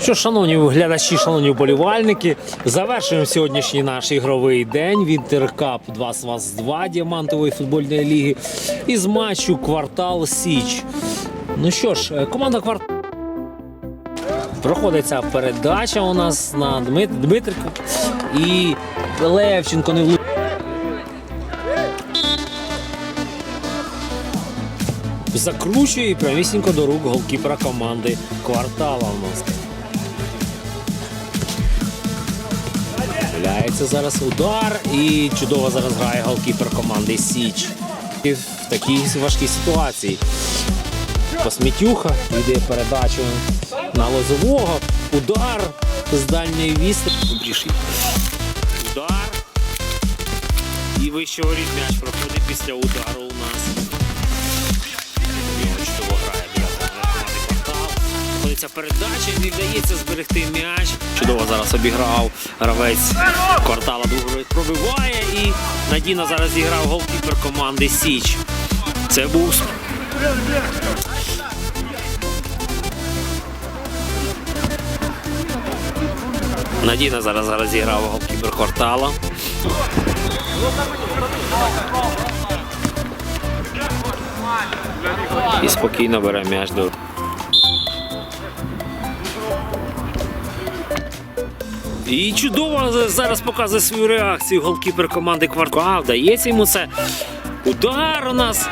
Що, шановні глядачі, шановні вболівальники, завершуємо сьогоднішній наш ігровий день. Вінтеркап 2 з вас 2 діамантової футбольної ліги із матчу Квартал Січ. Ну що ж, е, команда Квартал. Проходиться передача у нас на Дмит... Дмитрика і Левченко не влучив. Закручує і прямісінько до рук голкіпера команди квартала у нас. Гуляється зараз удар і чудово зараз грає голкіпер команди Січ. І в такій важкій ситуації. Посмітюха йде передачу на лозового. Удар з дальньої відстані. Удар. І вище воріт проходить після удару у нас. Ходиться передача, не вдається зберегти м'яч. Чудово зараз обіграв гравець квартала другої пробиває і надійно зараз зіграв голкіпер команди Січ. Це був Надійно зараз зараз зіграв голкіпер квартала. І спокійно бере м'яч до. І чудово зараз показує свою реакцію голкіпер команди Квартала. Вдається йому це. Удар у нас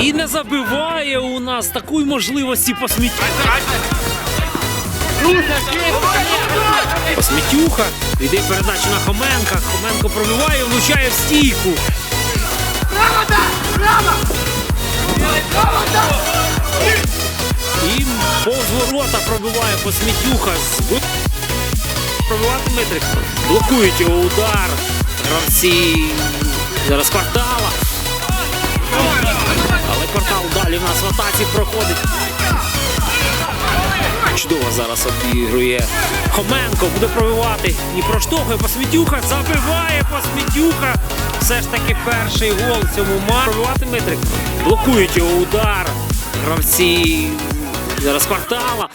і, не забиває у нас такої можливості посміття. Посмітюха. Йде передача на Хоменка. Хоменко пробиває, влучає в стійку. І повз ворота пробиває Посмітюха. Пробивати Дмитрик. Блокують його удар. Гравці зараз квартала. Але квартал далі в нас в атаці проходить. Чудово зараз обігрує. Хоменко буде пробивати і проштовхує Посмітюха, забиває Посмітюха. Все ж таки перший гол в цьому матчі. Пробивати Митрик. Блокують його удар. Гравці зараз квартала.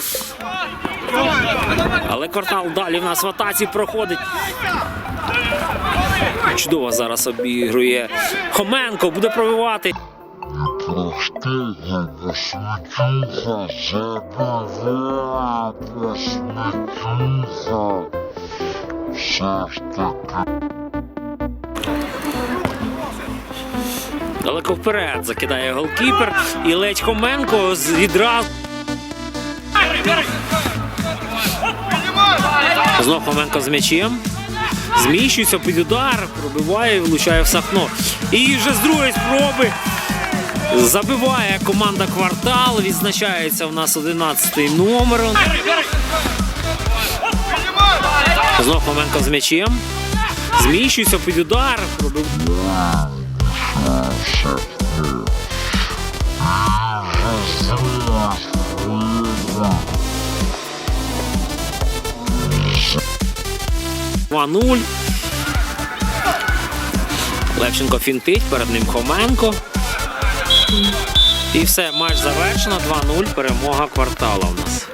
Але квартал далі в нас в атаці проходить. Чудово зараз обігрує. Хоменко буде пробивати. Далеко вперед закидає голкіпер і ледь Хоменко з- відразу. Знов Хоменко з м'ячем. Зміщується під удар, пробиває влучає в сахно. І вже з другої спроби забиває команда квартал. Відзначається в нас 11 номером. Знов Хоменко з м'ячем. Зміщується під удар. Пробив... 2-0. Левченко фінтить, перед ним Хоменко. І все, матч завершено. 2-0. Перемога квартала у нас.